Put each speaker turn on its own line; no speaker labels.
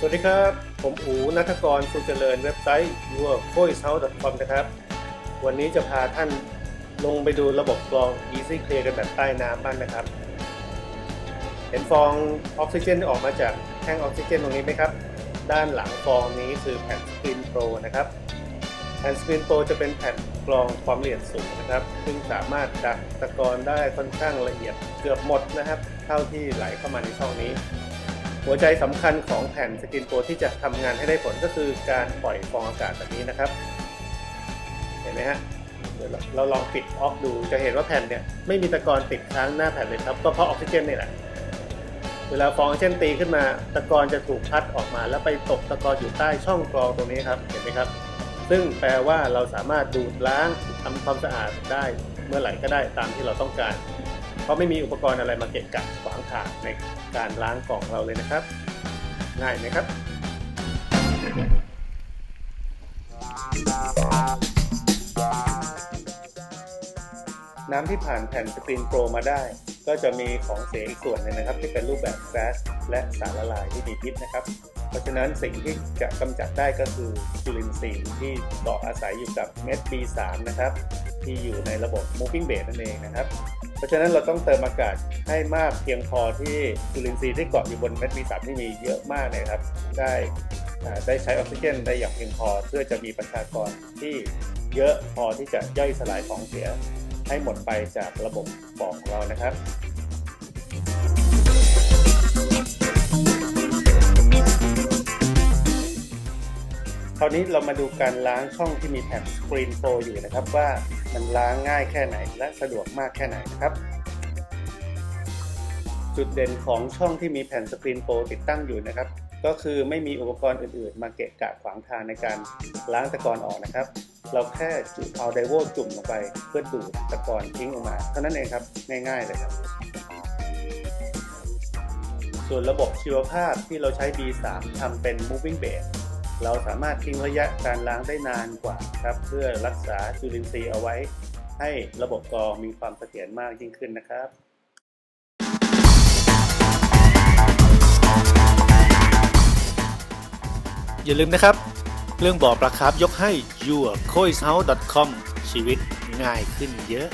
สวัสดีครับ ผมอูนัทกรคุเจริญเว็บไซต์ yourvoicehouse.com นะครับ วันนี้จะพาท่านลงไปดูระบบกรอง Easy Clear กันแบบใต้น้ำบ้างนะครับ เห็นฟองออกซิเจนออกมาจากแท่งออกซิเจนตรงนี้ไหมครับ ด้านหลังฟองนี้คือแผ่นสกรีนโปรนะครับ แผ่นสกรีนโปรจะเป็นแผ่นกรองความละเอียดสูงนะครับ ซึ่งสามารถดักตะกอนได้ค่อนข้างละเอียดเกือบหมดนะครับ เท่าที่ไหลเข้ามาในช่องนี้ หัวใจสำคัญของแผ่นสกรีนโปรที่จะทำงานให้ได้ผลก็คือการปล่อยฟองอากาศแบบนี้นะครับ เห็นไหมฮะเดี๋ยวเราลองปิดออฟดูจะเห็นว่าแผ่นเนี่ยไม่มีตะกอนติดค้างหน้าแผ่นเลยครับก็เพราะออกซิเจนนี่แหละเวลาฟองออกซิเจนตีขึ้นมา ตะกอนจะถูกพัดออกมา แล้วไปตกตะกอนอยู่ใต้ช่องกรองตรงนี้ครับเห็นไหมครับ ซึ่งแปลว่าเราสามารถดูดล้างทำความสะอาดได้เมื่อไหร่ก็ได้ตามที่เราต้องการ ราะไม่มีอุปกรณ์อะไรมาเกะกะขวางทางในการล้างกล่องเราเลยนะครับ ง่ายไหมครับ น้ำที่ผ่านแผ่นสกรีนโปรมาได้ ก็จะมีของเสียอีกส่วนหนึงนะครับ ที่เป็นรูปแบบแก๊สและสารละลายที่มีพิษนะครับ เพราะฉะนั้นสิ่งที่จะกำจัดได้ก็คือจุลินทรีย์ที่เกาะอาศัยอยู่กับเม็ด B3 นะครับ ที่อยู่ในระบบ moving base นั่นเองนะครับ เพราะฉะนั้นเราต้องเติมอากาศให้มากเพียงพอที่จุลินทรีย์ที่เกาะอยู่บนเม็ด B3 ที่มีเยอะมากเลยครับ ได้ได้ใช้ออกซิเจนได้อย่างเพียงพอเพื่อจะมีประชากรที่เยอะพอที่จะย่อยสลายของเสีย ให้หมดไปจากระบบบ่อของเรานะครับคราวนี้เรามาดูการล้างช่องที่มีแผ่นสกรีนโปรอยู่นะครับ ว่ามันล้างง่ายแค่ไหนและสะดวกมากแค่ไหนนะครับ จุดเด่นของช่องที่มีแผ่นสกรีนโปรติดตั้งอยู่นะครับ ก็คือไม่มีอุปกรณ์อื่นๆ มาเกะกะขวางทางในการล้างตะกอนออกนะครับ เราแค่จุดเอาไดโวจุ่มลงไปเพื่อดูดตะกอนทิ้งออกมา เท่านั้นเองครับ ง่ายๆเลยครับ ส่วนระบบชีวภาพที่เราใช้ B3 ทำเป็น moving base เราสามารถทิ้งระยะการล้างได้นานกว่าครับ เพื่อรักษาจุลินทรีย์เอาไว้ ให้ระบบกรองมีความเสถียรมากยิ่งขึ้นนะครับอย่าลืมนะครับ เรื่องบ่อปลาคาร์ฟยกให้ yourcoishouse.com ชีวิตง่ายขึ้นเยอะ